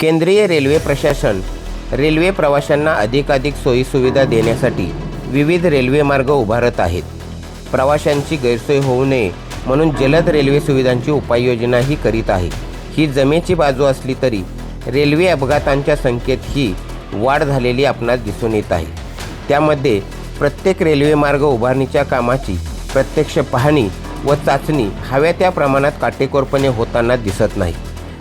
केंद्रीय रेल्वे प्रशासन रेल्वे प्रवाशांना अधिकाधिक सोयीसुविधा देण्यासाठी विविध रेल्वे मार्ग उभारत आहेत. प्रवाशांची गैरसोय होऊ नये म्हणून जलद रेल्वे सुविधांची उपाययोजनाही करीत आहे. ही जमेची बाजू असली तरी रेल्वे अपघातांच्या संख्येत ही वाढ झालेली आपणास दिसून येत आहे. त्यामध्ये प्रत्येक रेल्वे मार्ग उभारणीच्या कामाची प्रत्यक्ष पाहणी व चाचणी हव्या त्या प्रमाणात काटेकोरपणे होताना दिसत नाही.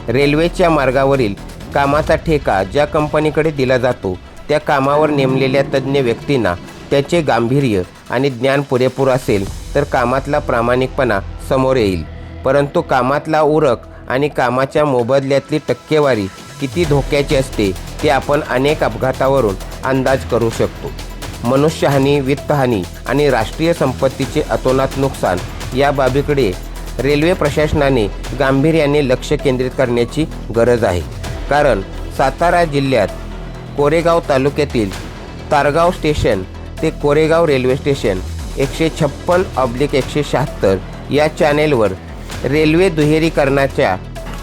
रेल्वेच्या मार्गावरील कामाचा ठेका ज्या कंपनीकडे दिला जातो त्या कामावर नेमलेल्या तज्ज्ञ व्यक्तींना त्याचे गांभीर्य आणि ज्ञान पुरेपूर असेल तर कामातला प्रामाणिकपणा समोर येईल. परंतु कामातला उरक आणि कामाच्या मोबदल्यातली टक्केवारी किती धोक्याची असते ते आपण अनेक अपघातावरून अंदाज करू शकतो. मनुष्यहानी वित्तहानी आणि राष्ट्रीय संपत्तीचे अतोनात नुकसान या बाबीकडे रेल्वे प्रशासनाने गांभीर्याने लक्ष केंद्रित करण्याची गरज आहे. कारण सातारा जिल्ह्यात कोरेगाव तालुक्यातील तारगाव स्टेशन ते कोरेगाव रेल्वे स्टेशन एकशे छप्पन ऑब्लिक एकशे शहात्तर या चॅनेलवर रेल्वे दुहेरीकरणाच्या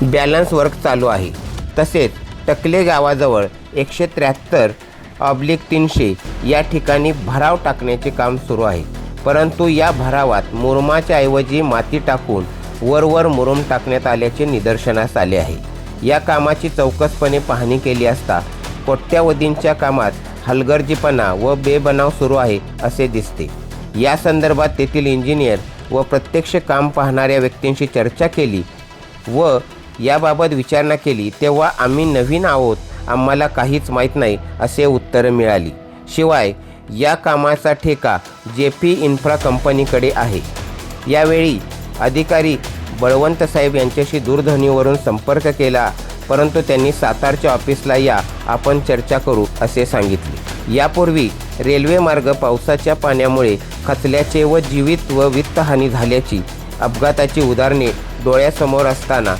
बॅलन्स वर्क चालू आहे. तसेच टकले गावाजवळ एकशे त्र्याहत्तर ऑब्लिक तीनशे या ठिकाणी भराव टाकण्याचे काम सुरू आहे. परंतु या भरावात मुरुमाच्या ऐवजी माती टाकून वरवर मुरुम टाकण्यात आल्याचे निदर्शनास आले आहे. या कामाची चौकसपणे पाहणी केली असता कोट्यावधींच्या कामात हलगर्जीपणा व बेबनाव सुरू आहे असे दिसते. या संदर्भात तेथील इंजिनियर व प्रत्यक्ष काम पाहणाऱ्या व्यक्तींशी चर्चा केली व याबाबत विचारणा केली तेव्हा आम्ही नवीन आहोत आम्हाला काहीच माहीत नाही असे उत्तर मिळाली. शिवाय या कामाचा ठेका जे पी इन्फ्रा कंपनीकडे आहे. यावेळी अधिकारी बळवंत साहेब यांच्याशी दूरध्वनीवरून संपर्क केला परंतु त्यांनी सातारच्या ऑफिसला या आपण चर्चा करू असे सांगितले. यापूर्वी रेल्वे मार्ग पावसाच्या पाण्यामुळे खचल्याचे व जीवित व वित्तहानी झाल्याची अपघाताची उदाहरणे डोळ्यासमोर असताना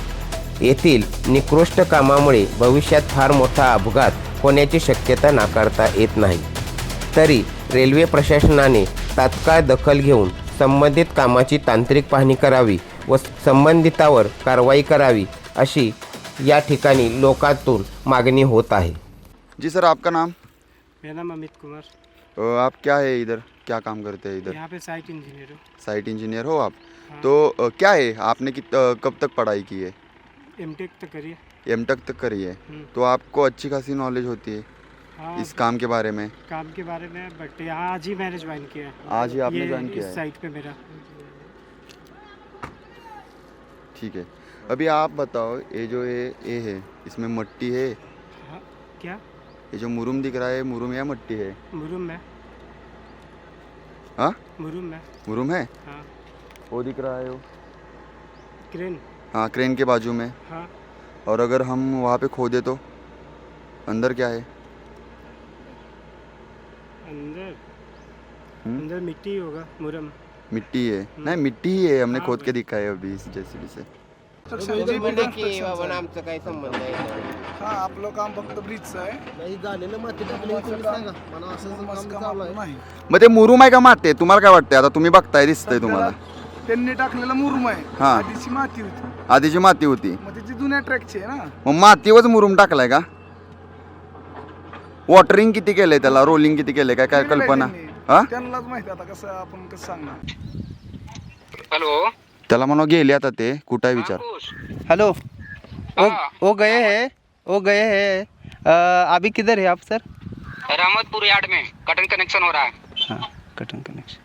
येथील निकृष्ट कामामुळे भविष्यात फार मोठा अपघात होण्याची शक्यता नाकारता येत नाही. तरी रेल्वे प्रशासनाने तात्काळ दखल घेऊन संबंधित कामाची तांत्रिक पाहणी करावी व संबंधितावर कारवाई करावी अशी या ठिकाणी लोकांतून मागणी होत आहे. जी सर आपका नाम? मेरा नाम अमित कुमार। अ, आप क्या है इधर? क्या काम करते हैं इधर? यहाँ पे साइट इंजीनियर हूँ। साइट इंजीनियर हो आप? हाँ। तो अ, क्या है? आपने कित अ, कब तक पढ़ाई की है? एम टेक तो करिए एम तक तक करी है? हम्म, तो आपको अच्छी खासी नॉलेज होती है हाँ। इस काम के बारे में? काम के बारे में बट यहाँ आज ही मैंने ज्वाइन किया है। आज ही आपने ये ज्वाइन किया इस है साइट पे मेरा। ठीक है। अभी आप बताओ ये जो ये ये है इसमें मट्टी है? हाँ क्या? ये जो मुरुम दिख रहा है मुरुम या मट्टी है? मुरुम में हाँ? मुरुम में मुरुम है? हाँ। वो दिख रहा है वो। क्रेन। हाँ क्रेन के बाजू में। हाँ। और अगर हम वहाँ पे खोदे तो? अंदर क्या है? अंदर। हम्म? अंदर मिट्टी होगा मुरम। मिट्टी है। नहीं मिट्टी ही है हमने खोद के दिखा है अभी इस जेसीबी से। आमचं काही संबंध आहे हा आपलं काम फक्त ब्रिजचं आहे मुरुमाचं काम आपलं नाही। मग ते मुरुम आहे का माती? आहे तुम्हाला काय वाटतंय? आता तुम्ही बघताय दिसतंय तुम्हाला. त्यांनी टाकलेला मुरुम आहे. हा. आधीची माती होती. आधीची माती होती. मग त्याची जुन्या ट्रॅकची आहे ना. मग मातीवरच मुरुम टाकलाय का? वॉटरिंग किती केलंय त्याला? रोलिंग किती केलंय? काय काय कल्पना? त्यांनी. हा? त्यांनाच माहिती आता कसं आपण कसं सांगणार? हेलो. त्याला म्हणा गेले आता ते कुठं आहे विचार? हेलो. वो हाँ। वो गए हैं. वो गए हैं. अ, अभी किधर है आप सर? रहमतपुर यार्ड में कटन कनेक्शन हो रहा है. हाँ कटन कनेक्शन